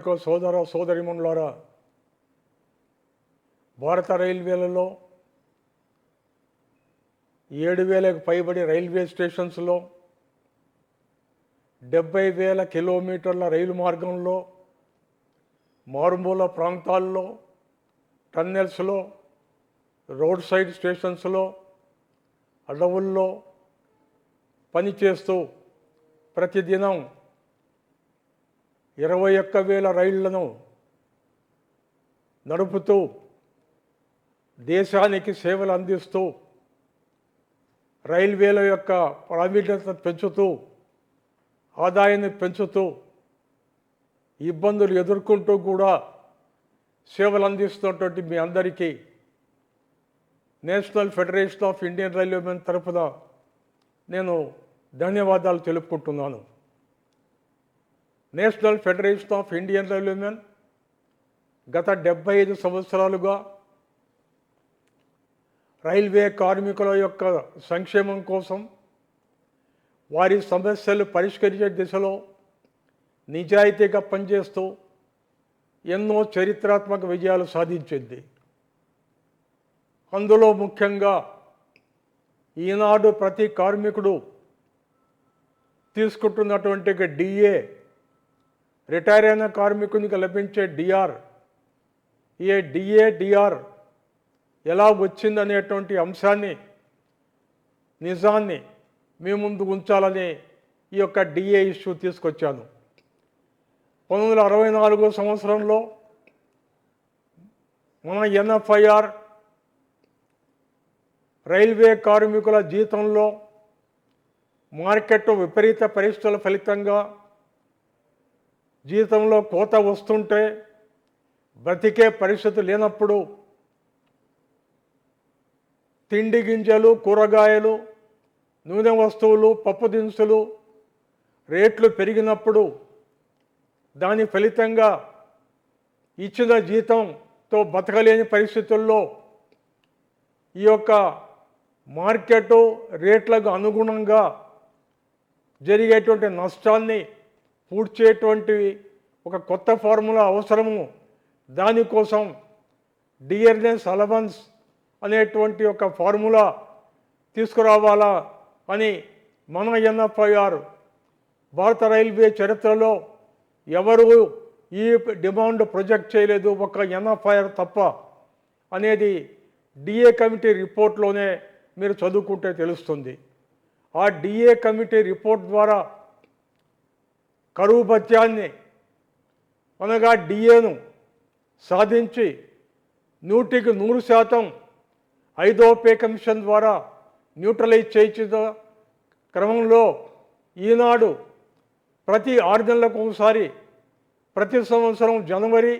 కార్మిక సోదర సోదరిమణులారా భారత రైల్వేలలో ఏడు వేలకు పైబడి రైల్వే స్టేషన్స్లో డెబ్బై వేల కిలోమీటర్ల రైలు మార్గంలో మారుమూల ప్రాంతాల్లో టన్నెల్స్లో రోడ్ సైడ్ స్టేషన్స్లో అడవుల్లో పనిచేస్తూ ప్రతిదినం ఇరవై ఒక్క వేల రైళ్ళను నడుపుతూ దేశానికి సేవలు అందిస్తూ రైల్వేల యొక్క ప్రావీణ్యత పెంచుతూ ఆదాయాన్ని పెంచుతూ ఇబ్బందులు ఎదుర్కొంటూ కూడా సేవలు అందిస్తున్నటువంటి మీ అందరికీ national federation of Indian railwaymen తరఫున నేను ధన్యవాదాలు తెలుపుకుంటున్నాను. National federation of Indian railwaymen గత డెబ్బై ఐదు సంవత్సరాలుగా రైల్వే కార్మికుల యొక్క సంక్షేమం కోసం వారి సమస్యలు పరిష్కరించే దిశలో నిజాయితీగా పనిచేస్తూ ఎన్నో చరిత్రాత్మక విజయాలు సాధించింది. అందులో ముఖ్యంగా ఈనాడు ప్రతి కార్మికుడు తీసుకుంటున్నటువంటి డిఏ రిటైర్ అయిన కార్మికునికి లభించే డిఆర్ ఏ డిఏ డిఆర్ ఎలా వచ్చిందనేటువంటి అంశాన్ని నిజాన్ని మీ ముందు ఉంచాలని ఈ యొక్క డిఏ ఇష్యూ తీసుకొచ్చాను. పంతొమ్మిది వందల అరవై నాలుగో సంవత్సరంలో మన ఎన్ఎఫ్ఐఆర్ రైల్వే కార్మికుల జీతంలో మార్కెట్ విపరీత పరీక్షల ఫలితంగా జీవితంలో కోత వస్తుంటే బ్రతికే పరిస్థితి లేనప్పుడు తిండి గింజలు కూరగాయలు నూనె వస్తువులు పప్పు దినుసులు రేట్లు పెరిగినప్పుడు దాని ఫలితంగా ఇచ్చిన జీతంతో బతకలేని పరిస్థితుల్లో ఈ యొక్క మార్కెట్ రేట్లకు అనుగుణంగా జరిగేటువంటి నష్టాన్ని పూడ్చేటువంటి ఒక కొత్త ఫార్ములా అవసరము. దానికోసం డియర్నెస్ అలవన్స్ అనేటువంటి ఒక ఫార్ములా తీసుకురావాలా అని మన ఎన్ఎఫ్ఐఆర్ భారత రైల్వే చరిత్రలో ఎవరు ఈ డిమాండ్ ప్రొజెక్ట్ చేయలేదు ఒక ఎన్ఎఫ్ఐఆర్ తప్ప అనేది డిఏ కమిటీ రిపోర్ట్లోనే మీరు చదువుకుంటే తెలుస్తుంది. ఆ డిఏ కమిటీ రిపోర్ట్ ద్వారా కరువు పత్యాన్ని అనగా డిఏను సాధించి నూటికి నూరు శాతం ఐదో పే కమిషన్ ద్వారా న్యూట్రలైజ్ చేయించిన క్రమంలో ఈనాడు ప్రతి ఆరు నెలలకు ఒకసారి ప్రతి సంవత్సరం జనవరి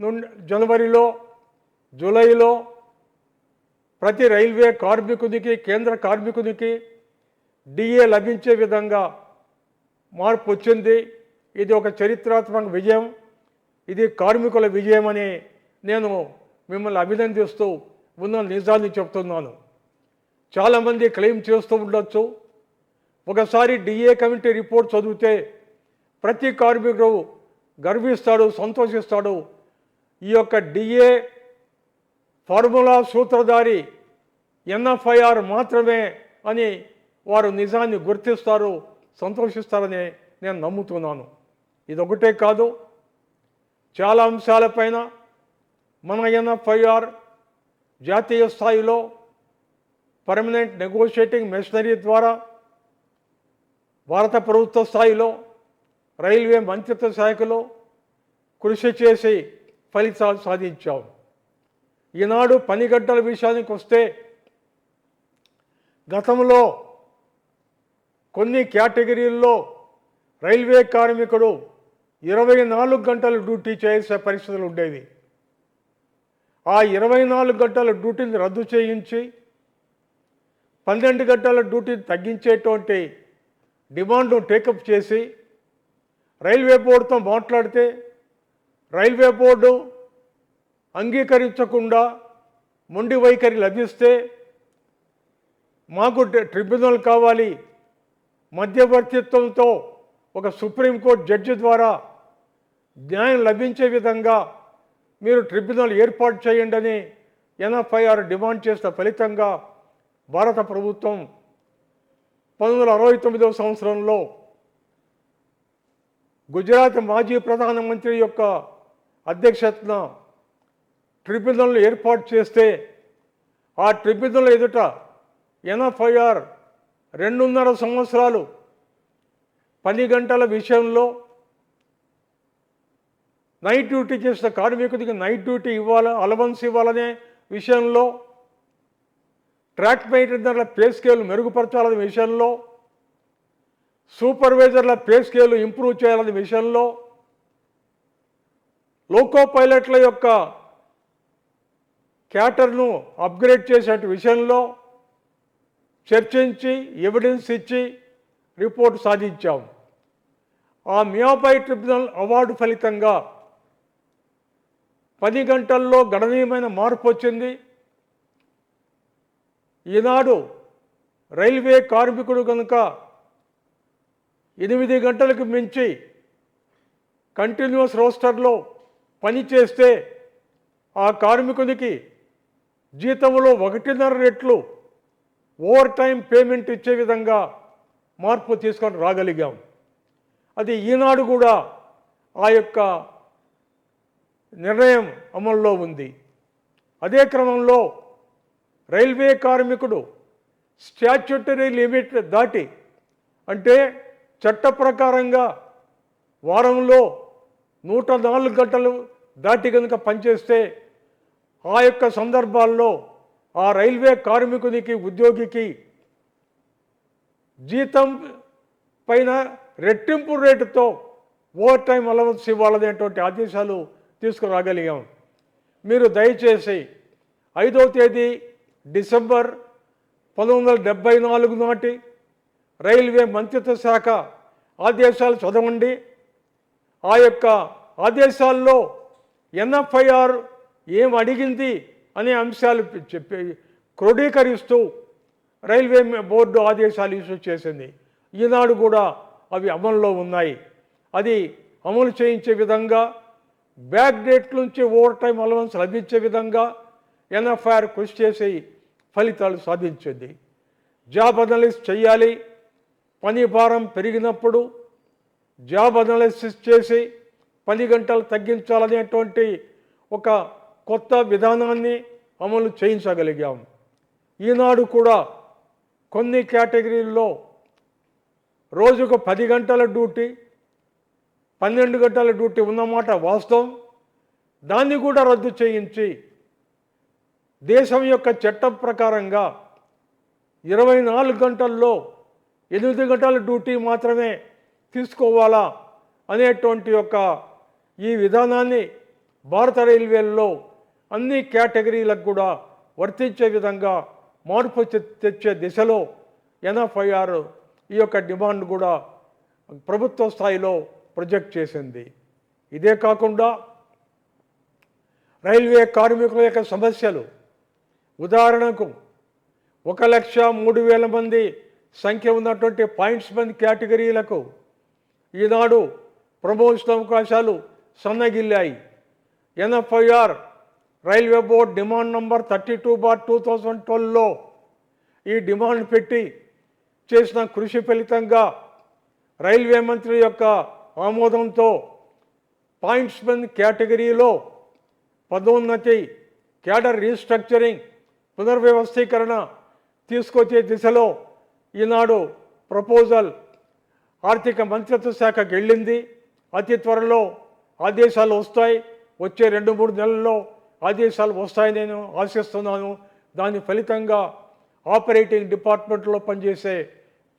నుండి జనవరిలో జూలైలో ప్రతి రైల్వే కార్మికునికి కేంద్ర కార్మికునికి డిఏ లభించే విధంగా మార్పు వచ్చింది. ఇది ఒక చరిత్రాత్మక విజయం. ఇది కార్మికుల విజయం అని నేను మిమ్మల్ని అభినందిస్తూ ఉన్న నిజాన్ని చెప్తున్నాను. చాలామంది క్లెయిమ్ చేస్తూ ఉండొచ్చు. ఒకసారి డిఏ కమిటీ రిపోర్ట్ చదివితే ప్రతి కార్మికుడు గర్విస్తాడు సంతోషిస్తాడు. ఈ యొక్క డిఏ ఫార్ములా సూత్రధారి ఎన్ఎఫ్ఐఆర్ మాత్రమే అని వారు నిజాన్ని గుర్తిస్తారు. సంతోషిస్తారని నేను నమ్ముతున్నాను. ఇదొకటే కాదు చాలా అంశాలపైన మన ఎన్ఎఫ్ఐఆర్ జాతీయ స్థాయిలో పర్మనెంట్ నెగోషియేటింగ్ మెషనరీ ద్వారా భారత ప్రభుత్వ స్థాయిలో రైల్వే మంత్రిత్వ శాఖలో కృషి చేసి ఫలితాలు సాధించాం. ఈనాడు పనిగడ్డల విషయానికి వస్తే గతంలో కొన్ని కేటగిరీల్లో రైల్వే కార్మికుడు ఇరవై నాలుగు గంటలు డ్యూటీ చేసే పరిస్థితులు ఉండేవి. ఆ ఇరవై నాలుగు గంటల డ్యూటీని రద్దు చేయించి పన్నెండు గంటల డ్యూటీని తగ్గించేటువంటి డిమాండ్ను టేకప్ చేసి రైల్వే బోర్డుతో మాట్లాడితే రైల్వే బోర్డు అంగీకరించకుండా మొండి వైఖరి లభిస్తే మాకు ట్రిబ్యునల్ కావాలి మధ్యవర్తిత్వంతో ఒక సుప్రీంకోర్టు జడ్జి ద్వారా న్యాయం లభించే విధంగా మీరు ట్రిబ్యునల్ ఏర్పాటు చేయండి అని ఎన్ఎఫ్ఐఆర్ డిమాండ్ చేసిన ఫలితంగా భారత ప్రభుత్వం పంతొమ్మిది వందల అరవై తొమ్మిదవ సంవత్సరంలో గుజరాత్ మాజీ ప్రధానమంత్రి యొక్క అధ్యక్షతన ట్రిబ్యునల్ ఏర్పాటు చేస్తే ఆ ట్రిబ్యునల్ ఎదుట ఎన్ఎఫ్ఐఆర్ రెండున్నర సంవత్సరాలు పని గంటల విషయంలో నైట్ డ్యూటీ చేసిన కార్మికుడికి నైట్ డ్యూటీ ఇవ్వాల అలవన్స్ ఇవ్వాలనే విషయంలో ట్రాక్ మెయింటెనర్ల పే స్కేల్ మెరుగుపరచాలనే విషయంలో సూపర్వైజర్ల పే స్కేల్ ఇంప్రూవ్ చేయాలనే విషయంలో లోకో పైలట్ల యొక్క క్యాటర్ను అప్గ్రేడ్ చేసే విషయంలో చర్చించి ఎవిడెన్స్ ఇచ్చి రిపోర్ట్ సాధించాం. ఆ మియాపై ట్రిబ్యునల్ అవార్డు ఫలితంగా పది గంటల్లో గణనీయమైన మార్పు వచ్చింది. ఈనాడు రైల్వే కార్మికుడు కనుక ఎనిమిది గంటలకు మించి కంటిన్యూస్ రోస్టర్లో పని చేస్తే ఆ కార్మికునికి జీతంలో ఒకటిన్నర రెట్లు ఓవర్ టైం పేమెంట్ ఇచ్చే విధంగా మార్పు తీసుకొని రాగలిగాం. అది ఈనాడు కూడా ఆ యొక్క నిర్ణయం అమల్లో ఉంది. అదే క్రమంలో రైల్వే కార్మికుడు స్టాచ్యుటరీ లిమిట్ దాటి అంటే చట్ట ప్రకారంగా వారంలో నూట నాలుగు గంటలు దాటి కనుక పనిచేస్తే ఆ యొక్క సందర్భాల్లో ఆ రైల్వే కార్మికునికి ఉద్యోగికి జీతం పైన రెట్టింపు రేటుతో ఓవర్ టైం అలవన్స్ ఇవ్వాలనేటువంటి ఆదేశాలు తీసుకురాగలిగాం. మీరు దయచేసి ఐదవ తేదీ డిసెంబర్ పంతొమ్మిది వందల నాలుగు నాటి రైల్వే మంత్రిత్వ శాఖ ఆదేశాలు చదవండి. ఆ యొక్క ఆదేశాల్లో ఎన్ఎఫ్ఐఆర్ ఏం అడిగింది? అనే అంశాలు చెప్పే క్రోడీకరిస్తూ రైల్వే బోర్డు ఆదేశాలు ఇష్యూ చేసింది. ఈనాడు కూడా అవి అమల్లో ఉన్నాయి. అది అమలు చేయించే విధంగా బ్యాక్ డేట్ నుంచి ఓవర్ టైం అలవన్స్ లభించే విధంగా ఎన్ఎఫ్ఐఆర్ కృషి చేసి ఫలితాలు సాధించింది. జాబ్ అనలిస్ చేయాలి. పని భారం పెరిగినప్పుడు జాబ్ అనాలిసిస్ చేసి పది గంటలు తగ్గించాలనేటువంటి ఒక కొత్త విధానాన్ని అమలు చేయించగలిగాం. ఈనాడు కూడా కొన్ని కేటగిరీల్లో రోజుకు పది గంటల డ్యూటీ పన్నెండు గంటల డ్యూటీ ఉన్నమాట వాస్తవం. దాన్ని కూడా రద్దు చేయించి దేశం యొక్క చట్టం ప్రకారంగా ఇరవై నాలుగు గంటల్లో ఎనిమిది గంటల డ్యూటీ మాత్రమే తీసుకోవాలా అనేటువంటి యొక్క ఈ విధానాన్ని భారత రైల్వేల్లో అన్ని కేటగిరీలకు కూడా వర్తించే విధంగా మార్పు తె- తెచ్చే దిశలో ఎన్ఎఫ్ఐఆర్ ఈ యొక్క డిమాండ్ కూడా ప్రభుత్వ స్థాయిలో ప్రొజెక్ట్ చేసింది. ఇదే కాకుండా రైల్వే కార్మికుల యొక్క సమస్యలు. ఉదాహరణకు ఒక లక్ష మూడు వేల మంది సంఖ్య ఉన్నటువంటి పాయింట్స్ మంది కేటగిరీలకు ఈనాడు ప్రమోషన్ అవకాశాలు సన్నగిల్లాయి. NFIR railway board demand number thirty two bar two thousand ట్వెల్వ్లో ఈ డిమాండ్ పెట్టి చేసిన కృషి ఫలితంగా రైల్వే మంత్రి యొక్క ఆమోదంతో పాయింట్స్ కేటగిరీలో పదోన్నతి క్యాడర్ రీస్ట్రక్చరింగ్ పునర్వ్యవస్థీకరణ తీసుకొచ్చే దిశలో ఈనాడు ప్రపోజల్ ఆర్థిక మంత్రిత్వ శాఖకు వెళ్ళింది. అతి త్వరలో ఆదేశాలు వస్తాయి. వచ్చే రెండు మూడు నెలల్లో ఆదేశాలు వస్తాయని నేను ఆశిస్తున్నాను. దాని ఫలితంగా ఆపరేటింగ్ డిపార్ట్మెంట్లో పనిచేసే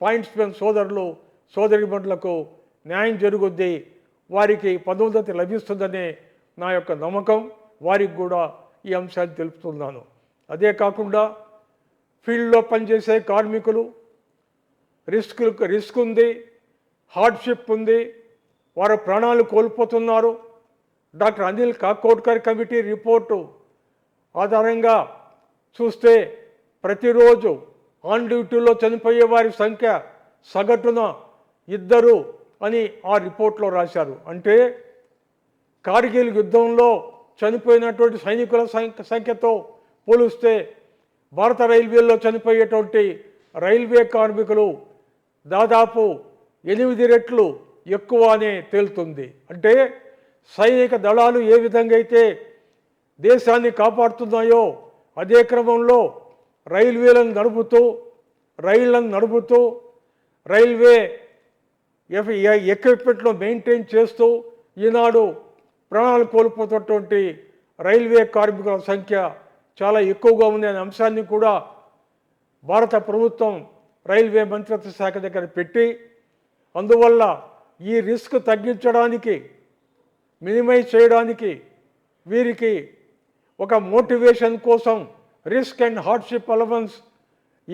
పాయింట్స్ మెన్ సోదరులు బండ్లకు న్యాయం జరుగుద్ది. వారికి పదోన్నతి లభిస్తుందనే నా యొక్క నమ్మకం. వారికి కూడా ఈ అంశాన్ని తెలుపుతున్నాను. అదే కాకుండా ఫీల్డ్లో పనిచేసే కార్మికులు రిస్క్ రిస్క్ ఉంది హార్డ్షిప్ ఉంది వారు ప్రాణాలు కోల్పోతున్నారు. Doctor Anil Kakodkar committee report ఆధారంగా చూస్తే ప్రతిరోజు ఆన్ డ్యూటీలో చనిపోయే వారి సంఖ్య సగటున ఇద్దరు అని ఆ రిపోర్ట్లో రాశారు. అంటే కార్గిల్ యుద్ధంలో చనిపోయినటువంటి సైనికుల సంఖ్య సంఖ్యతో పోలిస్తే భారత రైల్వేలో చనిపోయేటువంటి రైల్వే కార్మికులు దాదాపు ఎనిమిది రెట్లు ఎక్కువ అనే తేలుతుంది. అంటే సైనిక దళాలు ఏ విధంగా అయితే దేశాన్ని కాపాడుతున్నాయో అదే క్రమంలో రైల్వేలను నడుపుతూ రైళ్ళను నడుపుతూ రైల్వే ఎఫ్- ఎక్విప్మెంట్లో మెయింటైన్ చేస్తూ ఈనాడు ప్రాణాలు కోల్పోతున్నటువంటి రైల్వే కార్మికుల సంఖ్య చాలా ఎక్కువగా ఉంది అనే అంశాన్ని కూడా భారత ప్రభుత్వం రైల్వే మంత్రిత్వ శాఖ దగ్గర పెట్టి అందువల్ల ఈ రిస్క్ తగ్గించడానికి మినిమైజ్ చేయడానికి వీరికి ఒక మోటివేషన్ కోసం రిస్క్ అండ్ హార్డ్షిప్ అలవెన్స్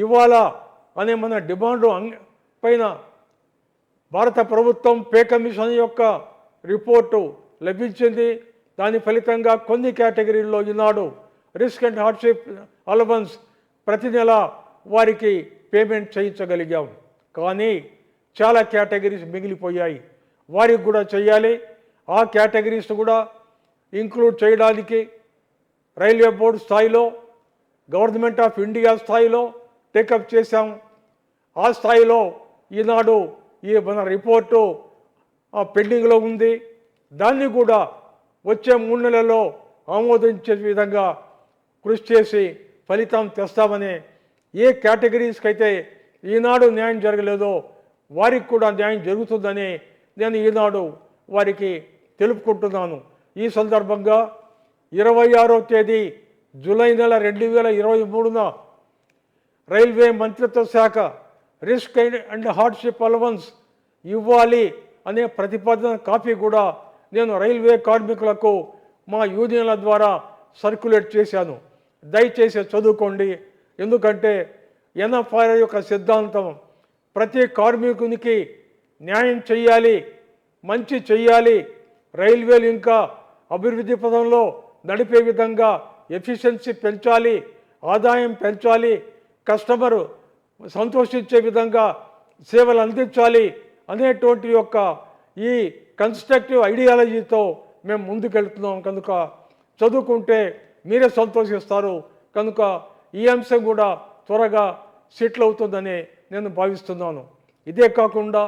ఇవ్వాలా అనే మన డిమాండ్ పైన భారత ప్రభుత్వం పే కమిషన్ యొక్క రిపోర్టు లభించింది. దాని ఫలితంగా కొన్ని కేటగిరీల్లో ఈనాడు రిస్క్ అండ్ హార్డ్షిప్ అలవెన్స్ ప్రతి నెల వారికి పేమెంట్ చేయించగలిగాం. కానీ చాలా కేటగిరీస్ మిగిలిపోయాయి. వారికి కూడా చేయాలి. ఆ కేటగిరీస్ కూడా ఇంక్లూడ్ చేయడానికి రైల్వే బోర్డు స్థాయిలో గవర్నమెంట్ ఆఫ్ ఇండియా స్థాయిలో టేకప్ చేశాం. ఆ స్థాయిలో ఈనాడు ఈ మన రిపోర్టు ఆ పెండింగ్లో ఉంది. దాన్ని కూడా వచ్చే మూడు నెలల్లో ఆమోదించే విధంగా కృషి చేసి ఫలితం తెస్తామని ఏ కేటగిరీస్కి అయితే ఈనాడు న్యాయం జరగలేదో వారికి కూడా న్యాయం జరుగుతుందని నేను ఈనాడు వారికి తెలుపుకుంటున్నాను. ఈ సందర్భంగా ఇరవై ఆరో తేదీ జూలై నెల రెండు వేల ఇరవై మూడున రైల్వే మంత్రిత్వ శాఖ risk and and hardship allowance ఇవ్వాలి అనే ప్రతిపాదన కాపీ కూడా నేను రైల్వే కార్మికులకు మా యూనియన్ల ద్వారా సర్క్యులేట్ చేశాను. దయచేసి చదువుకోండి. ఎందుకంటే ఎన్ఎఫ్ఆర్ఐ యొక్క సిద్ధాంతం ప్రతి కార్మికునికి న్యాయం చేయాలి మంచి చెయ్యాలి. రైల్వేలు ఇంకా అభివృద్ధి పదంలో నడిపే విధంగా ఎఫిషియన్సీ పెంచాలి ఆదాయం పెంచాలి కస్టమరు సంతోషించే విధంగా సేవలు అందించాలి అనేటువంటి యొక్క ఈ కన్స్ట్రక్టివ్ ఐడియాలజీతో మేము ముందుకెళ్తున్నాం. కనుక చదువుకుంటే మీరే సంతోషిస్తారు. కనుక ఈ అంశం కూడా త్వరగా సెటిల్ అవుతుందని నేను భావిస్తున్నాను. ఇదే కాకుండా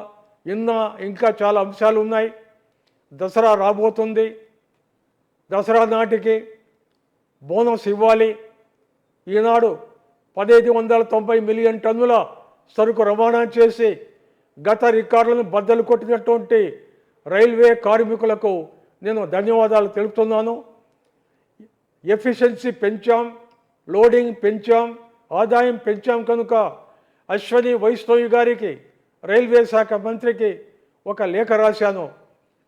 ఇన్న ఇంకా చాలా అంశాలు ఉన్నాయి. దసరా రాబోతుంది. దసరా నాటికి బోనస్ ఇవ్వాలి. ఈనాడు పదహైదు వందల తొంభై మిలియన్ టన్నుల సరుకు రవాణా చేసి గత రికార్డులను బద్దలు కొట్టినటువంటి రైల్వే కార్మికులకు నేను ధన్యవాదాలు తెలుపుతున్నాను. ఎఫిషియన్సీ పెంచాం లోడింగ్ పెంచాం ఆదాయం పెంచాం కనుక అశ్వని వైష్ణవి గారికి రైల్వే శాఖ మంత్రికి ఒక లేఖ రాశాను.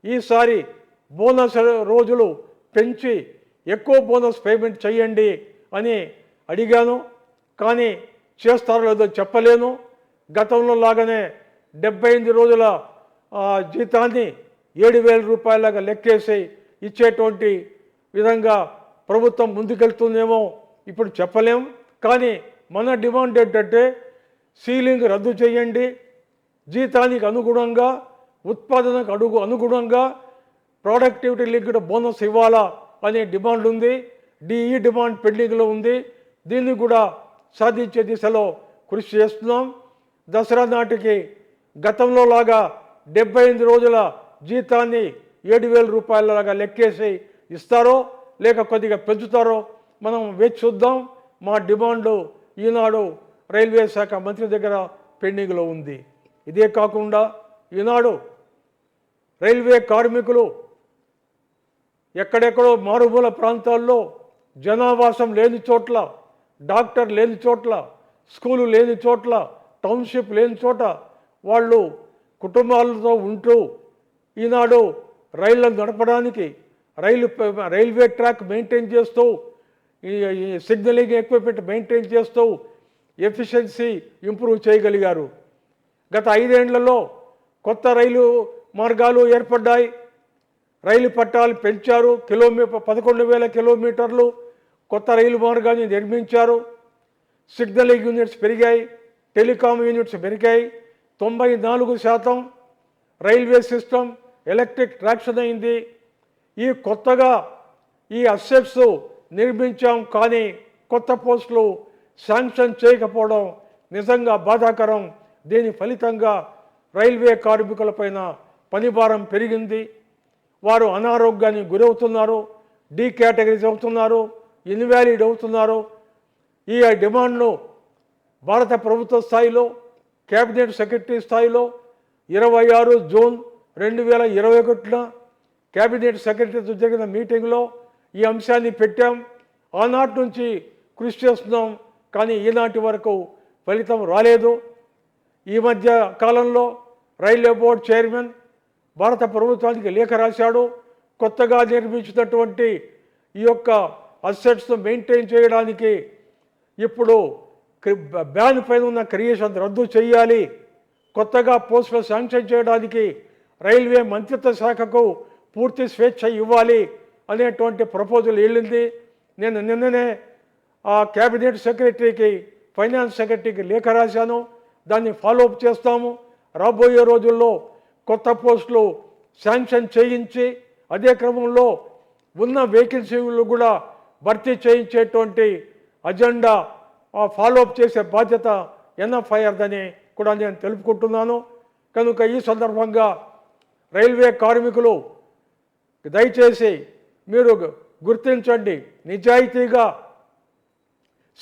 ఈసారి బోనస్ రోజులు పెంచి ఎక్కువ బోనస్ పేమెంట్ చేయండి అని అడిగాను. కానీ చేస్తారో లేదో చెప్పలేను. గతంలో లాగానే డెబ్బై ఎనిమిది రోజుల జీతాన్ని ఏడు వేల రూపాయలగా లెక్కేసి ఇచ్చేటువంటి విధంగా ప్రభుత్వం ముందుకెళ్తుందేమో ఇప్పుడు చెప్పలేం. కానీ మన డిమాండ్ ఏంటంటే సీలింగ్ రద్దు చేయండి. జీతానికి అనుగుణంగా ఉత్పాదనకు అడుగు అనుగుణంగా ప్రొడక్టివిటీ లింక్డ్ బోనస్ ఇవ్వాలా అనే డిమాండ్ ఉంది. డిఈ డిమాండ్ పెండింగ్లో ఉంది. దీన్ని కూడా సాధించే దిశలో కృషి చేస్తున్నాం. దసరా నాటికి గతంలో లాగా డెబ్బై ఎనిమిది రోజుల జీతాన్ని ఏడు వేల రూపాయలలాగా లెక్కేసి ఇస్తారో లేక కొద్దిగా పెంచుతారో మనం వేచి చూద్దాం. మా డిమాండ్ ఈనాడు రైల్వే శాఖ మంత్రి దగ్గర పెండింగ్లో ఉంది. ఇదే కాకుండా ఈనాడు రైల్వే కార్మికులు ఎక్కడెక్కడో మారుమూల ప్రాంతాల్లో జనావాసం లేని చోట్ల డాక్టర్ లేని చోట్ల స్కూలు లేని చోట్ల టౌన్షిప్ లేని చోట వాళ్ళు కుటుంబాలతో ఉంటూ ఈనాడు రైళ్ళను నడపడానికి రైలు రైల్వే ట్రాక్ మెయింటైన్ చేస్తూ ఈ సిగ్నలింగ్ ఎక్విప్మెంట్ మెయింటైన్ చేస్తూ ఎఫిషియన్సీ ఇంప్రూవ్ చేయగలిగారు. గత ఐదేండ్లలో కొత్త రైలు మార్గాలు ఏర్పడ్డాయి. రైలు పట్టాలు పెంచారు. కిలోమీటర్ పదకొండు వేల కిలోమీటర్లు కొత్త రైలు మార్గాన్ని నిర్మించారు. సిగ్నలింగ్ యూనిట్స్ పెరిగాయి. టెలికాం యూనిట్స్ పెరిగాయి. తొంభై నాలుగు శాతం రైల్వే సిస్టమ్ ఎలక్ట్రిక్ ట్రాక్షన్ అయింది. ఈ కొత్తగా ఈ అసెట్స్ నిర్మించాం కానీ కొత్త పోస్టులు శాంక్షన్ చేయకపోవడం నిజంగా బాధాకరం. దీని ఫలితంగా రైల్వే కార్మికులపైన పనిభారం పెరిగింది? వారు అనారోగ్యానికి గురవుతున్నారు డీ కేటగిరీస్ అవుతున్నారు ఇన్వాలిడ్ అవుతున్నారు. ఈ డిమాండ్ను భారత ప్రభుత్వ స్థాయిలో కేబినెట్ సెక్రటరీ స్థాయిలో ఇరవై ఆరు జూన్ రెండు వేల ఇరవై ఒకటిన కేబినెట్ సెక్రటరీతో జరిగిన మీటింగ్లో ఈ అంశాన్ని పెట్టాం. ఆనాటి నుంచి కృషి చేస్తున్నాం కానీ ఈనాటి వరకు ఫలితం రాలేదు. ఈ మధ్య కాలంలో రైల్వే బోర్డు చైర్మన్ భారత ప్రభుత్వానికి లేఖ రాశాడు. కొత్తగా నిర్మించినటువంటి ఈ యొక్క అసెట్స్ను మెయింటైన్ చేయడానికి ఇప్పుడు బ్యాన్ పైన ఉన్న క్రియేషన్ రద్దు చేయాలి. కొత్తగా పోస్టులు శాంక్షన్ చేయడానికి రైల్వే మంత్రిత్వ శాఖకు పూర్తి స్వేచ్ఛ ఇవ్వాలి అనేటువంటి ప్రపోజల్ వెళ్ళింది. నేను నిన్ననే ఆ క్యాబినెట్ సెక్రటరీకి ఫైనాన్స్ సెక్రటరీకి లేఖ రాశాను. దాన్ని ఫాలోఅప్ చేస్తాము. రాబోయే రోజుల్లో కొత్త పోస్టులు శాంక్షన్ చేయించి అదే క్రమంలో ఉన్న వేకెన్సీలు కూడా భర్తీ చేయించేటువంటి అజెండా ఫాలోఅప్ చేసే బాధ్యత ఎన్ఎఫ్ఐఆర్దని కూడా నేను తెలుపుకుంటున్నాను. కనుక ఈ సందర్భంగా రైల్వే కార్మికులు దయచేసి మీరు గుర్తించండి. నిజాయితీగా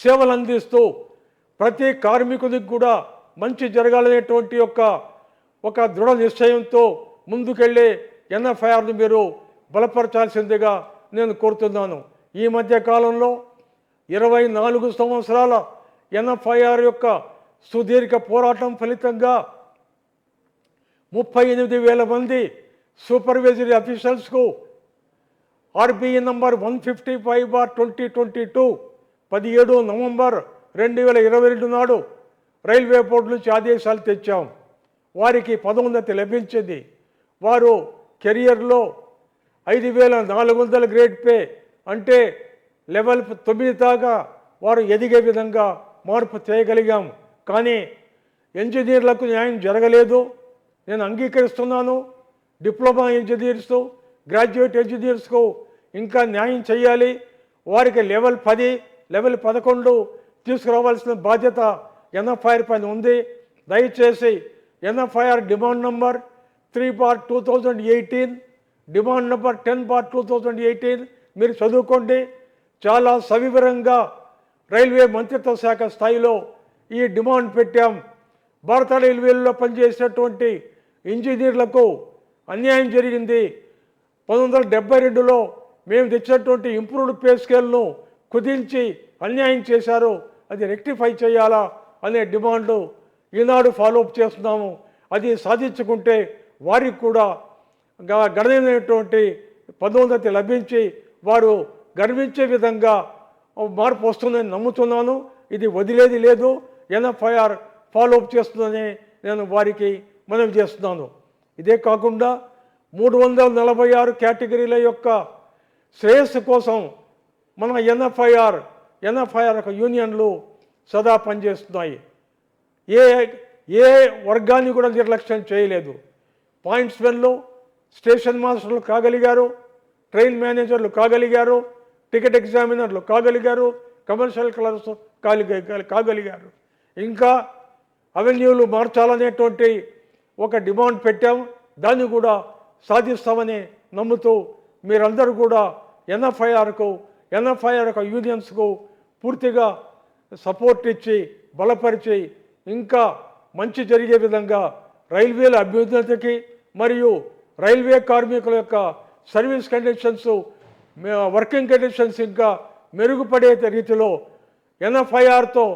సేవలు అందిస్తూ ప్రతి కార్మికుడికి కూడా మంచి జరగాలనేటువంటి యొక్క ఒక దృఢ నిశ్చయంతో ముందుకెళ్ళే ఎన్ఎఫ్ఐఆర్ను మీరు బలపరచాల్సిందిగా నేను కోరుతున్నాను. ఈ మధ్య కాలంలో ఇరవై నాలుగు సంవత్సరాల ఎన్ఎఫ్ఐఆర్ యొక్క సుదీర్ఘ పోరాటం ఫలితంగా ముప్పై ఎనిమిది వేల మంది supervisory అఫీషియల్స్కు RBI number one fifty five bar twenty twenty two పదిహేడు నవంబర్ రెండు వేల ఇరవై రెండు నాడు రైల్వే బోర్డు నుంచి ఆదేశాలు తెచ్చాం. వారికి పదోన్నతి లభించింది. వారు కెరియర్లో ఐదు వేల నాలుగు వందల గ్రేడ్ పే అంటే లెవెల్ తొమ్మిది దాకా వారు ఎదిగే విధంగా మార్పు చేయగలిగాం. కానీ ఇంజనీర్లకు న్యాయం జరగలేదు. నేను అంగీకరిస్తున్నాను. డిప్లొమా ఇంజనీర్స్ గ్రాడ్యుయేట్ ఇంజనీర్స్కు ఇంకా న్యాయం చేయాలి. వారికి లెవెల్ పది లెవెల్ పదకొండు తీసుకురావాల్సిన బాధ్యత ఎన్ఎఫ్ఐఆర్ పైన ఉంది. దయచేసి NFIR demand number three bar two thousand eighteen demand number ten bar two thousand eighteen మీరు చదువుకోండి. చాలా సవివరంగా రైల్వే మంత్రిత్వ శాఖ స్థాయిలో ఈ డిమాండ్ పెట్టాం. భారత రైల్వేల్లో పనిచేసినటువంటి ఇంజనీర్లకు అన్యాయం జరిగింది. పంతొమ్మిది వందల డెబ్బై రెండులో మేము తెచ్చినటువంటి ఇంప్రూవ్డ్ పే స్కేల్ను కుదించి అన్యాయం చేశారు. అది రెక్టిఫై చేయాలా? అనే డిమాండ్ ఈనాడు ఫాలోఅప్ చేస్తున్నాము. అది సాధించుకుంటే వారికి కూడా గణనీయమైనటువంటి పదోన్నతి లభించి వారు గర్వించే విధంగా మార్పు వస్తుందని నమ్ముతున్నాను. ఇది వదిలేది లేదు. ఎన్ఎఫ్ఐఆర్ ఫాలోఅప్ చేస్తుందని నేను వారికి మనవి చేస్తున్నాను. ఇదే కాకుండా మూడు వందల నలభై ఆరు కేటగిరీల యొక్క శ్రేయస్సు కోసం మన ఎన్ఎఫ్ఐఆర్ ఎన్ఎఫ్ఐఆర్ యొక్క యూనియన్లు సదా పనిచేస్తున్నాయి. ఏ ఏ వర్గాన్ని కూడా నిర్లక్ష్యం చేయలేదు. పాయింట్స్ వెన్లు స్టేషన్ మాస్టర్లు కాగలిగారు ట్రైన్ మేనేజర్లు కాగలిగారు టికెట్ ఎగ్జామినర్లు కాగలిగారు కమర్షియల్ క్లర్క్స్ కాలి కాగలిగారు. ఇంకా అవెన్యూలు మార్చాలనేటువంటి ఒక డిమాండ్ పెట్టాం. దాన్ని కూడా సాధిస్తామని నమ్ముతూ మీరందరూ కూడా ఎన్ఎఫ్ఐఆర్కు ఎన్ఎఫ్ఐఆర్ యొక్క యూనియన్స్కు పూర్తిగా సపోర్ట్ ఇచ్చి బలపరిచి ఇంకా మంచి జరిగే విధంగా రైల్వేల అభ్యున్నతికి మరియు రైల్వే కార్మికుల యొక్క సర్వీస్ కండిషన్స్ వర్కింగ్ కండిషన్స్ ఇంకా మెరుగుపడే రీతిలో ఎన్ఎఫ్ఐఆర్తో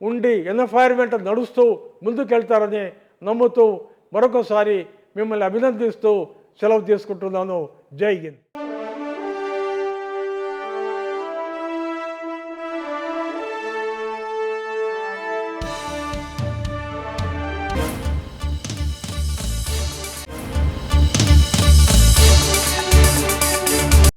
ఉండి ఎన్ఎఫ్ఐఆర్ వెంట నడుస్తూ ముందుకెళ్తారని నమ్ముతూ మరొకసారి మిమ్మల్ని అభినందిస్తూ సెలవు తీసుకుంటున్నాను. జై హింద్.